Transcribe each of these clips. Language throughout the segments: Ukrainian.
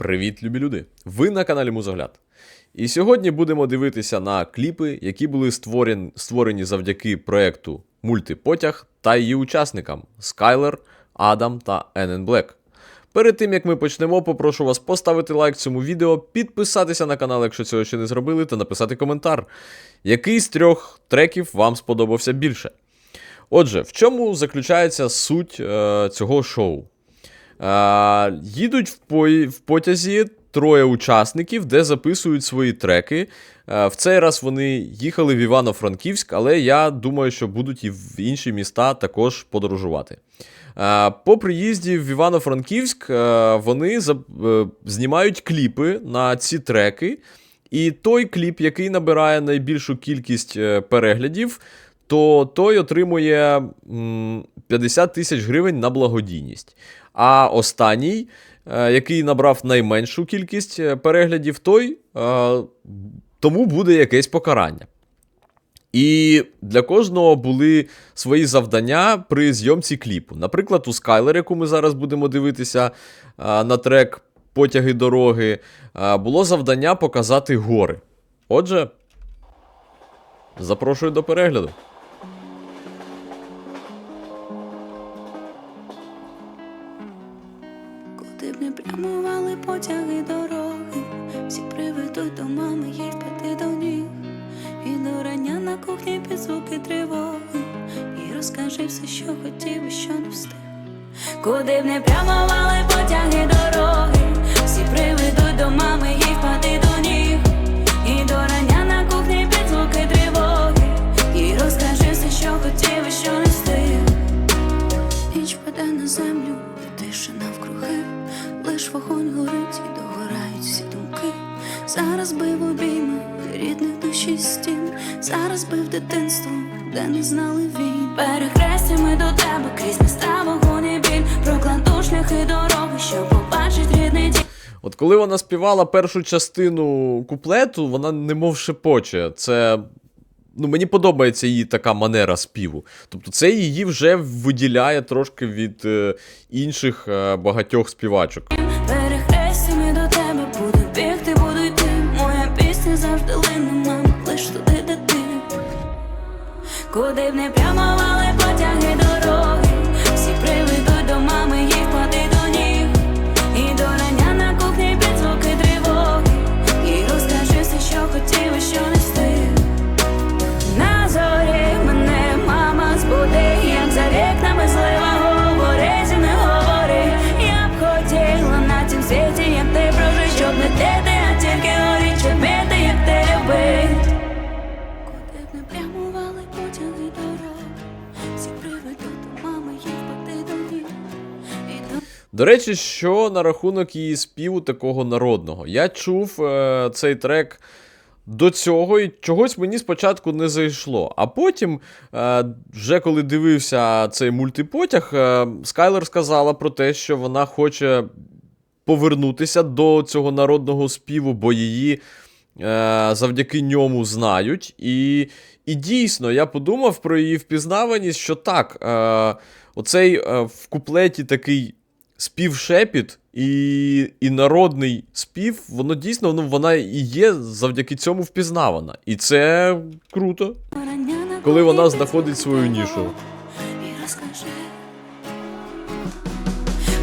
Привіт, любі люди! Ви на каналі Музогляд. І сьогодні будемо дивитися на кліпи, які були створені, створені завдяки проекту Мультипотяг та її учасникам Скайлер, Адам та Енен Блек. Перед тим як ми почнемо, попрошу вас поставити лайк цьому відео, підписатися на канал, якщо цього ще не зробили, та написати коментар, який з трьох треків вам сподобався більше. Отже, в чому заключається суть е, цього шоу? Е, їдуть в, пої- в потязі троє учасників, де записують свої треки. Е, в цей раз вони їхали в Івано-Франківськ, але я думаю, що будуть і в інші міста також подорожувати. Е, по приїзді в Івано-Франківськ е, вони за- е, знімають кліпи на ці треки. І той кліп, який набирає найбільшу кількість е, переглядів, то той отримує 50 тисяч гривень на благодійність. А останній, е, який набрав найменшу кількість е, переглядів, той е, тому буде якесь покарання. І для кожного були свої завдання при зйомці кліпу. Наприклад, у Скайлер, яку ми зараз будемо дивитися на трек Потяги дороги, було завдання показати гори. Отже, запрошую до перегляду. Куди б не прямували потяги дороги, всі приведуть до мами, їй впади до ніг. І до рання на кухні під звуки тривоги. І розкажи все, що хотів і що не встиг. Куди б не прямували потяги дороги, всі приведуть до мами, їй впади до ніг. І до рання на кухні під звуки тривоги. І розкажи все, що хотів і що не встиг. Ніч паде на землю, тиша навкруги, лиш вогонь горить і догорають всі думки. Зараз бив обійми рідних душі стін, зараз бив дитинство, де не знали війн. Перехрестями до тебе крізь міста вогонь і біль, прокладу шляхи дороги, щоб побачить рідний дім. От коли вона співала першу частину куплету, вона немов шепоче. Це. Ну, мені подобається її така манера співу. Тобто, це її вже виділяє трошки від е, інших е, багатьох співачок. Перехрестями до тебе буду бігти, буду йти. Моя пісня завжди лине, нам, лиш туди, де. Куди б не до речі, що на рахунок її співу такого народного. Я чув е, цей трек до цього, і чогось мені спочатку не зайшло. А потім, е, вже коли дивився цей мультипотяг, е, Скайлер сказала про те, що вона хоче повернутися до цього народного співу, бо її е, завдяки ньому знають. І, і дійсно, я подумав про її впізнаваність, що так, оцей в куплеті такий співшепіт і, і народний спів, воно дійсно ну, вона і є завдяки цьому впізнавана. І це круто. Коли вона знаходить свою нішу. І.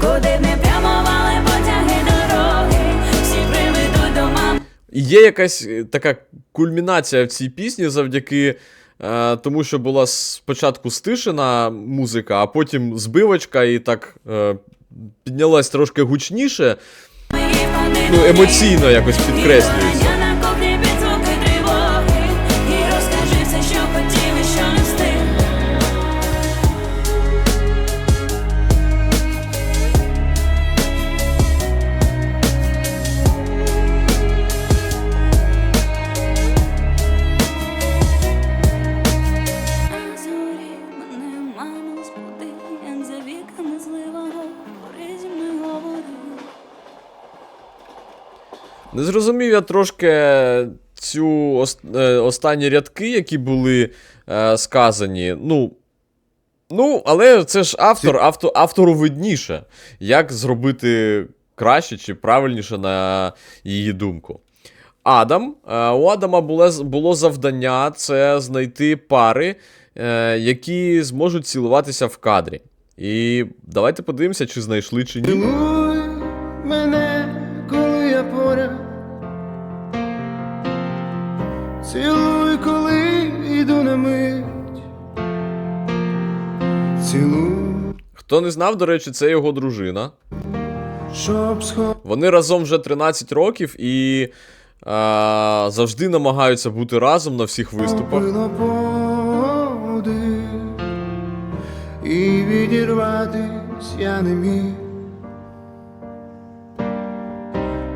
Куди не прямували потяги дороги, всі приведуть до. Є якась е, така кульмінація в цій пісні завдяки е, тому, що була спочатку стишена музика, а потім збивочка і так е, піднялась трошки гучніше. Ну, емоційно якось підкреслюється. Зрозумів я трошки цю е, останні рядки, які були е, сказані. Ну. Ну, але це ж автор, авто, автору видніше, як зробити краще чи правильніше на її думку. Адам. Е, У Адама було, було завдання це знайти пари, е, які зможуть цілуватися в кадрі. І давайте подивимося, чи знайшли, чи ні. На мить. Хто не знав, до речі, це його дружина. Вони разом вже 13 років і е, завжди намагаються бути разом на всіх виступах. І відірватись я не міг.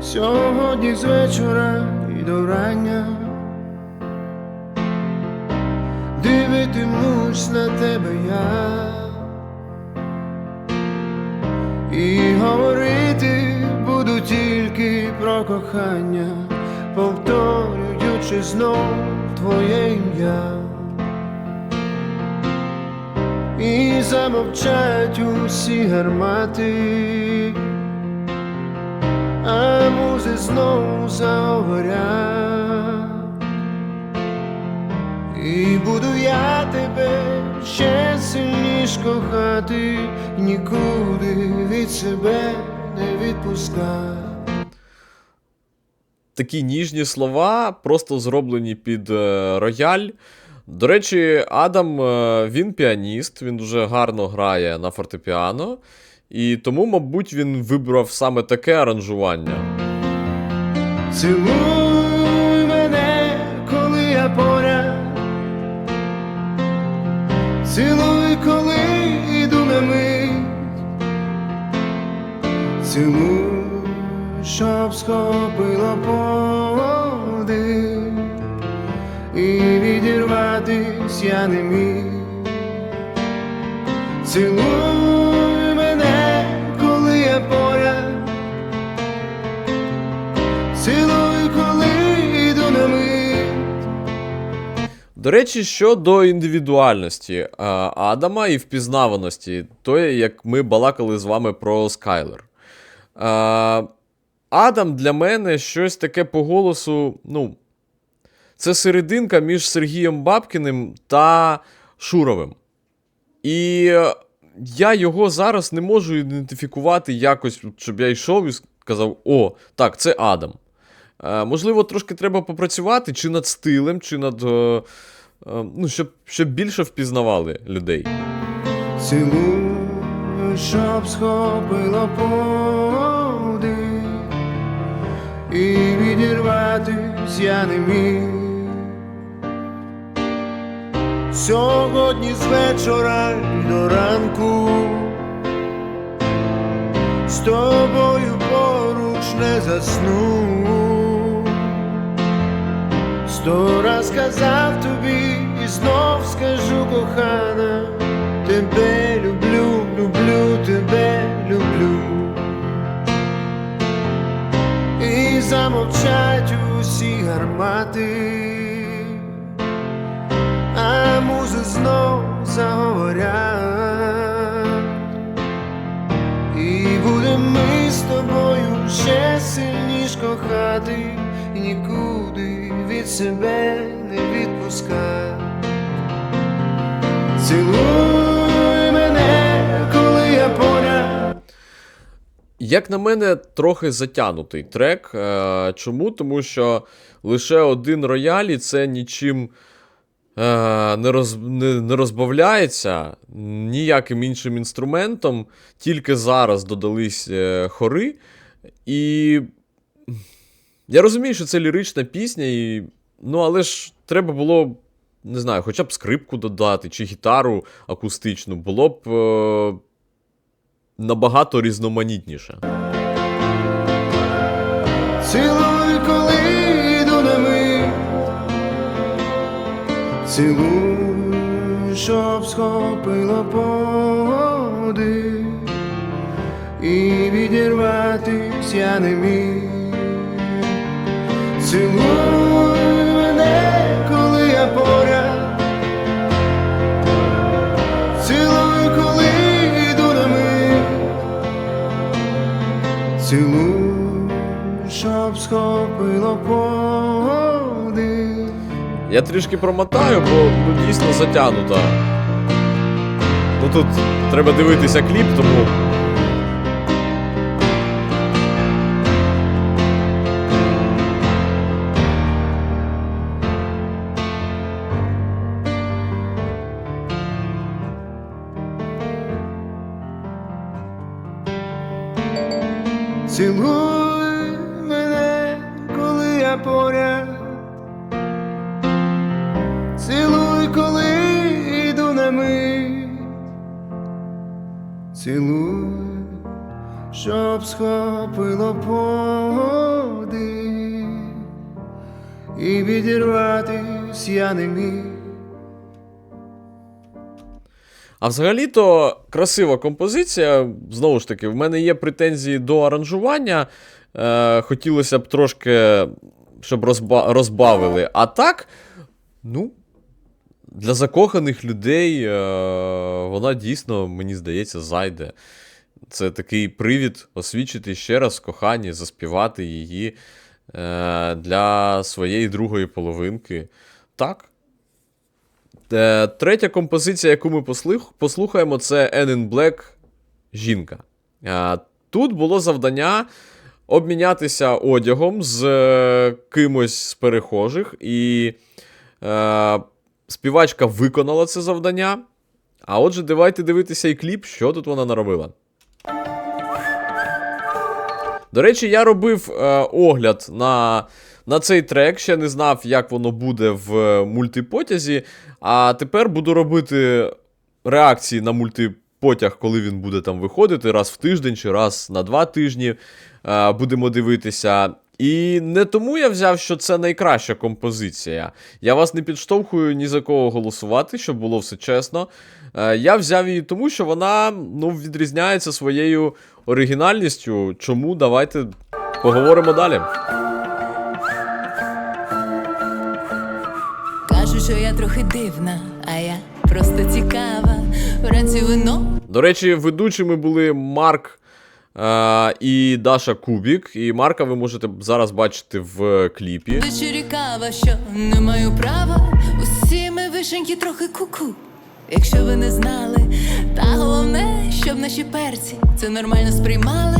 Сьогодні з вечора і до рання дивитимусь на тебе я і говорити буду тільки про кохання, повторюючи знов твоє ім'я. І замовчать усі гармати, а музи знову заговорять. І буду я тебе ще сильніш кохати, нікуди від себе не відпускати. Такі ніжні слова, просто зроблені під е, рояль. До речі, Адам е, він піаніст, він дуже гарно грає на фортепіано, і тому, мабуть, він вибрав саме таке аранжування. Цілуй мене, коли я поряд. Коли йду на мить. Цілуй, щоб схопила поди, І відірватись я не міг. Цілуй До речі, щодо індивідуальності е, Адама і впізнаваності, то як ми балакали з вами про Скайлер. Е, Адам для мене щось таке по голосу. Ну, це серединка між Сергієм Бабкіним та Шуровим. І я його зараз не можу ідентифікувати якось, щоб я йшов і сказав: О, так, це Адам. Е, можливо, трошки треба попрацювати чи над стилем, чи над. Е, ну, щоб, щоб більше впізнавали людей. Цілуй, щоб схопило подих. І відірватись я не міг. Сьогодні з вечора до ранку з тобою поруч не засну. Сто раз казав тобі і знов скажу, кохана, тебе люблю, люблю, тебе люблю. І замовчать усі гармати, а музи знов заговорять. І будемо ми з тобою ще сильніш кохати, і нікуди від себе не відпускати. Цілуй мене, коли я поряд. Як на мене, трохи затянутий трек. Е, чому? Тому що лише один рояль і це нічим е, не, роз, не, не розбавляється ніяким іншим інструментом, тільки зараз додались е, хори. І я розумію, що це лірична пісня, і... ну але ж треба було. Не знаю, хоча б скрипку додати чи гітару акустичну, було б е, набагато різноманітніше. Цілуй, коли йду на мить. Цілуй, щоб схопило подих. І відірватись я не міг. Цілуй мене, коли я поряд. Цілуй, коли йду на мить. Цілуй щоб схопило подих. Я трішки промотаю, бо ну, дійсно затягнута. Ну тут треба дивитися кліп, тому. Цілуй мене, коли я поряд. Цілуй, коли йду на мить. Цілуй, щоб схопило подих. І відірватись я не міг. А взагалі-то красива композиція. Знову ж таки, в мене є претензії до аранжування. Е, хотілося б трошки, щоб розба- розбавили. А так, ну, для закоханих людей е, вона дійсно, мені здається, зайде. Це такий привід освічити ще раз кохані, заспівати її е, для своєї другої половинки. Так. Е, Третя композиція, яку ми послухаємо, це N in Black Жінка. Е, Тут було завдання обмінятися одягом з е, кимось з перехожих, і співачка виконала це завдання. А отже, давайте дивитися і кліп, що тут вона наробила. До речі, я робив е, огляд на, на цей трек, ще не знав, як воно буде в мультипотязі. А тепер буду робити реакції на мультипотяг, коли він буде там виходити, раз в тиждень чи раз на два тижні. Е, будемо дивитися. І не тому я взяв, що це найкраща композиція. Я вас не підштовхую ні за кого голосувати, щоб було все чесно. Е, Я взяв її тому, що вона ну, відрізняється своєю оригінальністю. Чому? Давайте поговоримо далі. Кажуть, що я трохи дивна, а я просто цікава. Вранці вино До речі, ведучими були Марк е, і Даша Кубік. І Марка ви можете зараз бачити в кліпі. Ввечері кава, що не маю права. Усі ми вишеньки трохи куку. Якщо ви не знали, та головне, щоб наші перці це нормально сприймали.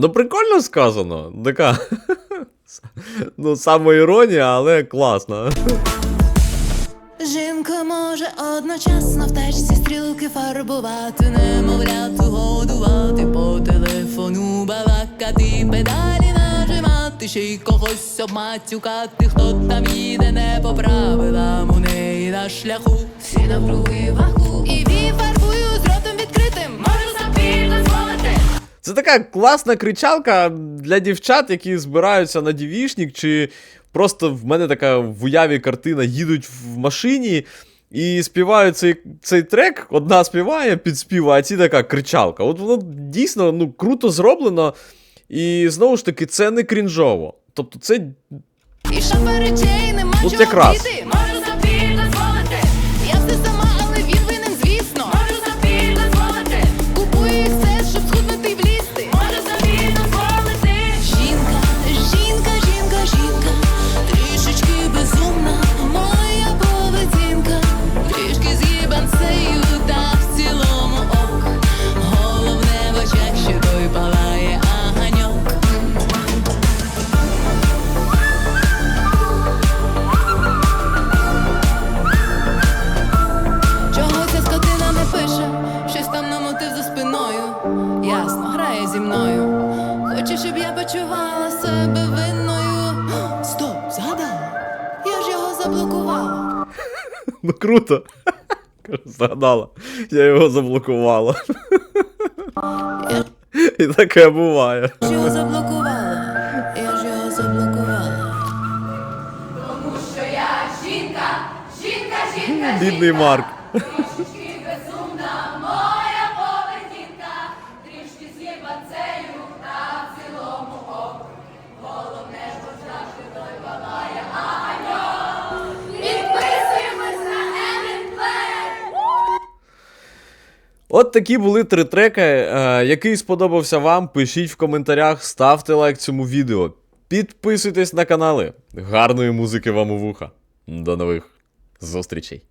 Ну, прикольно сказано. Така. Ну, самоіронія, але класно. Жінка може одночасно в тачці стрілки фарбувати, немовляту годувати, по телефону балакати, педалі нажимати, ще й когось обматюкати, хто там їде не по правилам у неї на шляху. Всі навкруги ваху. І ві Це така класна кричалка для дівчат, які збираються на дівішник, чи просто в мене така в уяві картина, їдуть в машині і співають цей, цей трек. Одна співає, підспіває, а ці така кричалка. От воно дійсно ну, круто зроблено. І знову ж таки, це не крінжово. Тобто, це І чого якраз. Ну, круто. Кажу, Я його заблокувала. І таке буває. Я ж його заблокувала, я ж його заблокувала. Бідний Марк. От такі були три треки. Е, який сподобався вам, пишіть в коментарях, ставте лайк цьому відео. Підписуйтесь на канали. Гарної музики вам у вуха. До нових зустрічей.